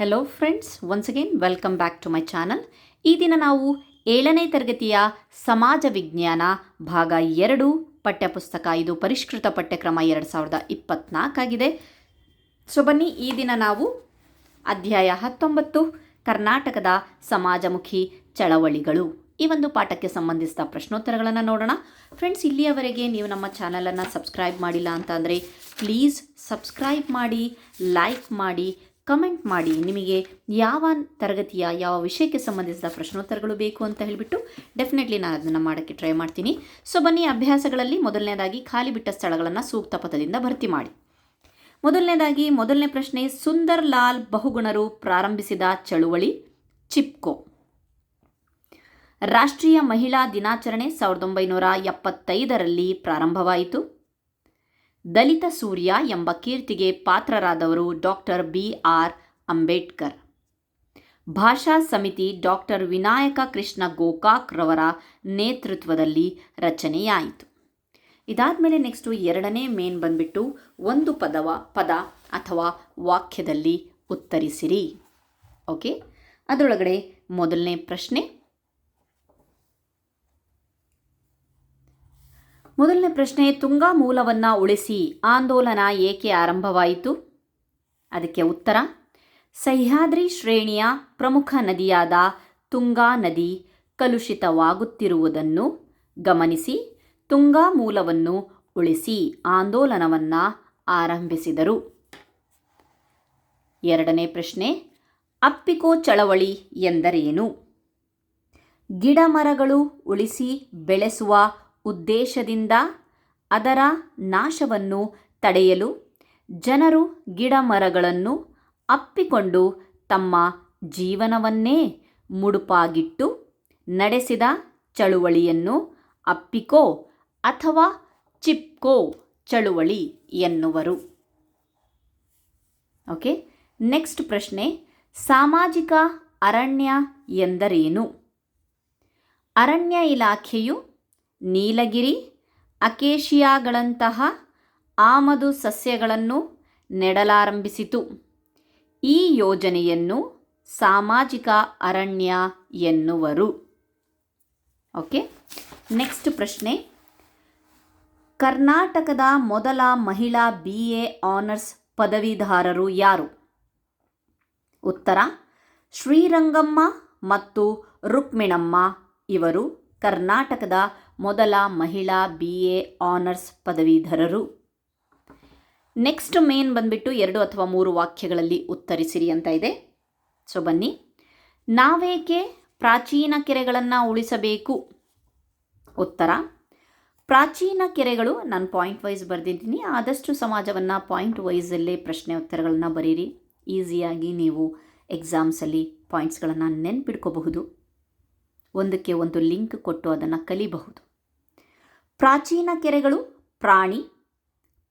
Hello friends once again welcome back to my channel ಈ ದಿನ ನಾವು ಏಳನೇ ತರಗತಿಯ ಸಮಾಜ ವಿಜ್ಞಾನ ಭಾಗ ಎರಡು ಪಠ್ಯಪುಸ್ತಕ ಇದು ಪರಿಷ್ಕೃತ ಪಠ್ಯಕ್ರಮ ಎರಡು ಸಾವಿರದ ಇಪ್ಪತ್ನಾಲ್ಕಾಗಿದೆ ಸೊ ಬನ್ನಿ ಈ ದಿನ ನಾವು ಅಧ್ಯಾಯ ಹತ್ತೊಂಬತ್ತು, ಕರ್ನಾಟಕದ ಸಮಾಜಮುಖಿ ಚಳವಳಿಗಳು. ಈ ಒಂದು ಪಾಠಕ್ಕೆ ಸಂಬಂಧಿಸಿದ ಪ್ರಶ್ನೋತ್ತರಗಳನ್ನು ನೋಡೋಣ. ಫ್ರೆಂಡ್ಸ್ ಇಲ್ಲಿಯವರೆಗೆ ನೀವು ನಮ್ಮ ಚಾನಲನ್ನು ಸಬ್ಸ್ಕ್ರೈಬ್ ಮಾಡಿಲ್ಲ ಅಂತ ಅಂದರೆ ಪ್ಲೀಸ್ ಸಬ್ಸ್ಕ್ರೈಬ್ ಮಾಡಿ ಲೈಕ್ ಮಾಡಿ ಕಮೆಂಟ್ ಮಾಡಿ. ನಿಮಗೆ ಯಾವ ತರಗತಿಯ, ಯಾವ ವಿಷಯಕ್ಕೆ ಸಂಬಂಧಿಸಿದ ಪ್ರಶ್ನೋತ್ತರಗಳು ಬೇಕು ಅಂತ ಹೇಳಿಬಿಟ್ಟು ಡೆಫಿನೆಟ್ಲಿ ನಾನು ಅದನ್ನು ಮಾಡೋಕ್ಕೆ ಟ್ರೈ ಮಾಡ್ತೀನಿ. ಸೊ ಬನ್ನಿ ಅಭ್ಯಾಸಗಳಲ್ಲಿ ಮೊದಲನೇದಾಗಿ ಖಾಲಿ ಬಿಟ್ಟ ಸ್ಥಳಗಳನ್ನು ಸೂಕ್ತ ಪದದಿಂದ ಭರ್ತಿ ಮಾಡಿ. ಮೊದಲನೇದಾಗಿ ಮೊದಲನೇ ಪ್ರಶ್ನೆ ಸುಂದರ್ ಲಾಲ್ ಬಹುಗುಣರು ಪ್ರಾರಂಭಿಸಿದ ಚಳುವಳಿ, ಚಿಪ್ಕೋ. ರಾಷ್ಟ್ರೀಯ ಮಹಿಳಾ ದಿನಾಚರಣೆ ಸಾವಿರದ ಒಂಬೈನೂರ ಎಪ್ಪತ್ತೈದರಲ್ಲಿ ಪ್ರಾರಂಭವಾಯಿತು. ದಲಿತ ಸೂರ್ಯ ಎಂಬ ಕೀರ್ತಿಗೆ ಪಾತ್ರರಾದವರು ಡಾಕ್ಟರ್ ಬಿ ಆರ್ ಅಂಬೇಡ್ಕರ್. ಭಾಷಾ ಸಮಿತಿ ಡಾಕ್ಟರ್ ವಿನಾಯಕ ಕೃಷ್ಣ ಗೋಕಾಕ್ ರವರ ನೇತೃತ್ವದಲ್ಲಿ ರಚನೆಯಾಯಿತು. ಇದಾದ ಮೇಲೆ ನೆಕ್ಸ್ಟು ಎರಡನೇ ಮೇನ್ ಬಂದ್ಬಿಟ್ಟು ಒಂದು ಪದವ, ಪದ ಅಥವಾ ವಾಕ್ಯದಲ್ಲಿ ಉತ್ತರಿಸಿರಿ. ಓಕೆ? ಅದರೊಳಗಡೆ ಮೊದಲನೇ ಪ್ರಶ್ನೆ. ಮೊದಲನೇ ಪ್ರಶ್ನೆ, ತುಂಗಾ ಮೂಲವನ್ನು ಉಳಿಸಿ ಆಂದೋಲನ ಏಕೆ ಆರಂಭವಾಯಿತು? ಅದಕ್ಕೆ ಉತ್ತರ, ಸಹ್ಯಾದ್ರಿ ಶ್ರೇಣಿಯ ಪ್ರಮುಖ ನದಿಯಾದ ತುಂಗಾ ನದಿ ಕಲುಷಿತವಾಗುತ್ತಿರುವುದನ್ನು ಗಮನಿಸಿ, ತುಂಗಾ ಮೂಲವನ್ನು ಉಳಿಸಿ ಆಂದೋಲನವನ್ನು ಆರಂಭಿಸಿದರು. ಎರಡನೇ ಪ್ರಶ್ನೆ, ಅಪ್ಪಿಕೋ ಚಳವಳಿ ಎಂದರೇನು? ಗಿಡಮರಗಳು ಉಳಿಸಿ ಬೆಳೆಸುವ ಉದ್ದೇಶದಿಂದ ಅದರ ನಾಶವನ್ನು ತಡೆಯಲು ಜನರು ಗಿಡಮರಗಳನ್ನು ಅಪ್ಪಿಕೊಂಡು ತಮ್ಮ ಜೀವನವನ್ನೇ ಮುಡುಪಾಗಿಟ್ಟು ನಡೆಸಿದ ಚಳುವಳಿಯನ್ನು ಅಪ್ಪಿಕೋ ಅಥವಾ ಚಿಪ್ಕೋ ಚಳುವಳಿ ಎನ್ನುವರು. ಓಕೆ, ನೆಕ್ಸ್ಟ್ ಪ್ರಶ್ನೆ, ಸಾಮಾಜಿಕ ಅರಣ್ಯ ಎಂದರೇನು? ಅರಣ್ಯ ಇಲಾಖೆಯು ನೀಲಗಿರಿ, ಅಕೇಶಿಯಾಗಳಂತಹ ಆಮದು ಸಸ್ಯಗಳನ್ನು ನೆಡಲಾರಂಭಿಸಿತು. ಈ ಯೋಜನೆಯನ್ನು ಸಾಮಾಜಿಕ ಅರಣ್ಯ ಎನ್ನುವರು. ಓಕೆ, ನೆಕ್ಸ್ಟ್ ಪ್ರಶ್ನೆ. ಕರ್ನಾಟಕದ ಮೊದಲ ಮಹಿಳಾ ಬಿ ಎ ಆನರ್ಸ್ ಪದವೀಧಾರರು ಯಾರು? ಉತ್ತರ, ಶ್ರೀರಂಗಮ್ಮ ಮತ್ತು ರುಕ್ಮಿಣಮ್ಮ. ಇವರು ಕರ್ನಾಟಕದ ಮೊದಲ ಮಹಿಳಾ ಬಿ ಎ ಆನರ್ಸ್ ಪದವೀಧರರು. ನೆಕ್ಸ್ಟ್ ಮೇನ್ ಬಂದ್ಬಿಟ್ಟು ಎರಡು ಅಥವಾ ಮೂರು ವಾಕ್ಯಗಳಲ್ಲಿ ಉತ್ತರಿಸಿರಿ ಅಂತ ಇದೆ. ಸೊ, ಬನ್ನಿ. ನಾವೇಕೆ ಪ್ರಾಚೀನ ಕೆರೆಗಳನ್ನು ಉಳಿಸಬೇಕು? ಉತ್ತರ. ಪ್ರಾಚೀನ ಕೆರೆಗಳು, ನಾನು ಪಾಯಿಂಟ್ ವೈಸ್ ಬರೆದಿದ್ದೀನಿ. ಆದಷ್ಟು ಸಮಾಜವನ್ನು ಪಾಯಿಂಟ್ ವೈಸಲ್ಲೇ ಪ್ರಶ್ನೆ ಉತ್ತರಗಳನ್ನು ಬರೀರಿ. ಈಸಿಯಾಗಿ ನೀವು ಎಕ್ಸಾಮ್ಸಲ್ಲಿ ಪಾಯಿಂಟ್ಸ್ಗಳನ್ನು ನೆನ್ಪಿಡ್ಕೋಬಹುದು. ಒಂದಕ್ಕೆ ಒಂದು ಲಿಂಕ್ ಕೊಟ್ಟು ಅದನ್ನು ಕಲಿಬಹುದು. ಪ್ರಾಚೀನ ಕೆರೆಗಳು ಪ್ರಾಣಿ,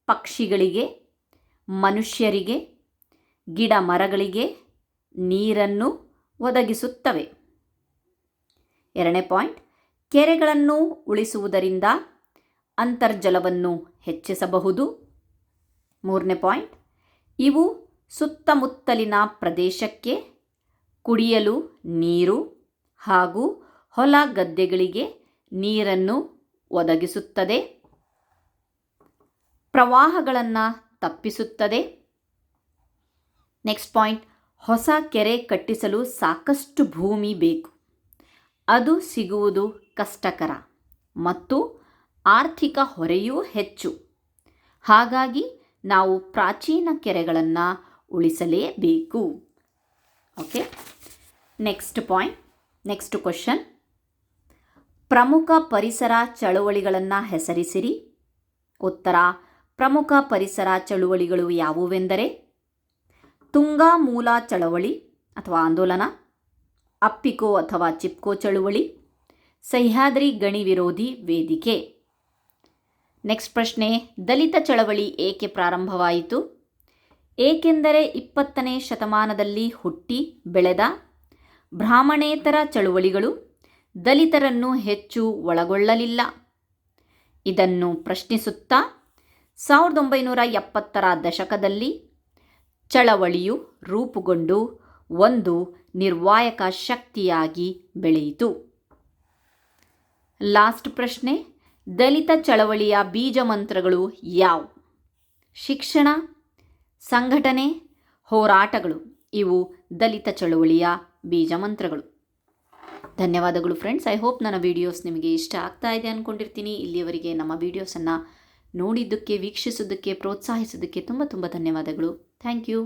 ಪಕ್ಷಿಗಳಿಗೆ, ಮನುಷ್ಯರಿಗೆ, ಗಿಡ ಮರಗಳಿಗೆ ನೀರನ್ನು ಒದಗಿಸುತ್ತವೆ. ಎರಡನೇ ಪಾಯಿಂಟ್, ಕೆರೆಗಳನ್ನು ಉಳಿಸುವುದರಿಂದ ಅಂತರ್ಜಲವನ್ನು ಹೆಚ್ಚಿಸಬಹುದು. ಮೂರನೇ ಪಾಯಿಂಟ್, ಇವು ಸುತ್ತಮುತ್ತಲಿನ ಪ್ರದೇಶಕ್ಕೆ ಕುಡಿಯಲು ನೀರು ಹಾಗೂ ಹೊಲ ಗದ್ದೆಗಳಿಗೆ ನೀರನ್ನು ಒದಗಿಸುತ್ತದೆ. ಪ್ರವಾಹಗಳನ್ನು ತಪ್ಪಿಸುತ್ತದೆ. ನೆಕ್ಸ್ಟ್ ಪಾಯಿಂಟ್ ಹೊಸ ಕೆರೆ ಕಟ್ಟಿಸಲು ಸಾಕಷ್ಟು ಭೂಮಿ ಬೇಕು. ಅದು ಸಿಗುವುದು ಕಷ್ಟಕರ ಮತ್ತು ಆರ್ಥಿಕ ಹೊರೆಯೂ ಹೆಚ್ಚು. ಹಾಗಾಗಿ ನಾವು ಪ್ರಾಚೀನ ಕೆರೆಗಳನ್ನು ಉಳಿಸಲೇಬೇಕು. Okay next point next question ಪ್ರಮುಖ ಪರಿಸರ ಚಳುವಳಿಗಳನ್ನು ಹೆಸರಿಸಿರಿ. ಉತ್ತರ, ಪ್ರಮುಖ ಪರಿಸರ ಚಳುವಳಿಗಳು ಯಾವುವೆಂದರೆ, ತುಂಗಾ ಮೂಲ ಚಳವಳಿ ಅಥವಾ ಆಂದೋಲನ, ಅಪ್ಪಿಕೋ ಅಥವಾ ಚಿಪ್ಕೋ ಚಳುವಳಿ, ಸಹ್ಯಾದ್ರಿ ಗಣಿ ವಿರೋಧಿ ವೇದಿಕೆ. ನೆಕ್ಸ್ಟ್ ಪ್ರಶ್ನೆ, ದಲಿತ ಚಳವಳಿ ಏಕೆ ಪ್ರಾರಂಭವಾಯಿತು? ಏಕೆಂದರೆ ಇಪ್ಪತ್ತನೇ ಶತಮಾನದಲ್ಲಿ ಹುಟ್ಟಿ ಬೆಳೆದ ಬ್ರಾಹ್ಮಣೇತರ ಚಳುವಳಿಗಳು ದಲಿತರನ್ನು ಹೆಚ್ಚು ಒಳಗೊಳ್ಳಲಿಲ್ಲ. ಇದನ್ನು ಪ್ರಶ್ನಿಸುತ್ತಾ ಸಾವಿರದ ಒಂಬೈನೂರ ಎಪ್ಪತ್ತರ ದಶಕದಲ್ಲಿ ಚಳವಳಿಯು ರೂಪುಗೊಂಡು ಒಂದು ನಿರ್ವಾಯಕ ಶಕ್ತಿಯಾಗಿ ಬೆಳೆಯಿತು. ಲಾಸ್ಟ್ ಪ್ರಶ್ನೆ, ದಲಿತ ಚಳವಳಿಯ ಬೀಜ ಮಂತ್ರಗಳು ಯಾವು? ಶಿಕ್ಷಣ, ಸಂಘಟನೆ, ಹೋರಾಟಗಳು, ಇವು ದಲಿತ ಚಳವಳಿಯ ಬೀಜ ಮಂತ್ರಗಳು. ಧನ್ಯವಾದಗಳು ಫ್ರೆಂಡ್ಸ್ ಐ ಹೋಪ್ ನನ್ನ ವೀಡಿಯೋಸ್ ನಿಮಗೆ ಇಷ್ಟ ಆಗ್ತಾ ಇದೆ ಅಂದ್ಕೊಂಡಿರ್ತೀನಿ ಇಲ್ಲಿಯವರೆಗೆ ನಮ್ಮ ವೀಡಿಯೋಸನ್ನು ನೋಡಿದ್ದಕ್ಕೆ ವೀಕ್ಷಿಸೋದಕ್ಕೆ ಪ್ರೋತ್ಸಾಹಿಸೋದಕ್ಕೆ ತುಂಬ ತುಂಬ ಧನ್ಯವಾದಗಳು. Thank you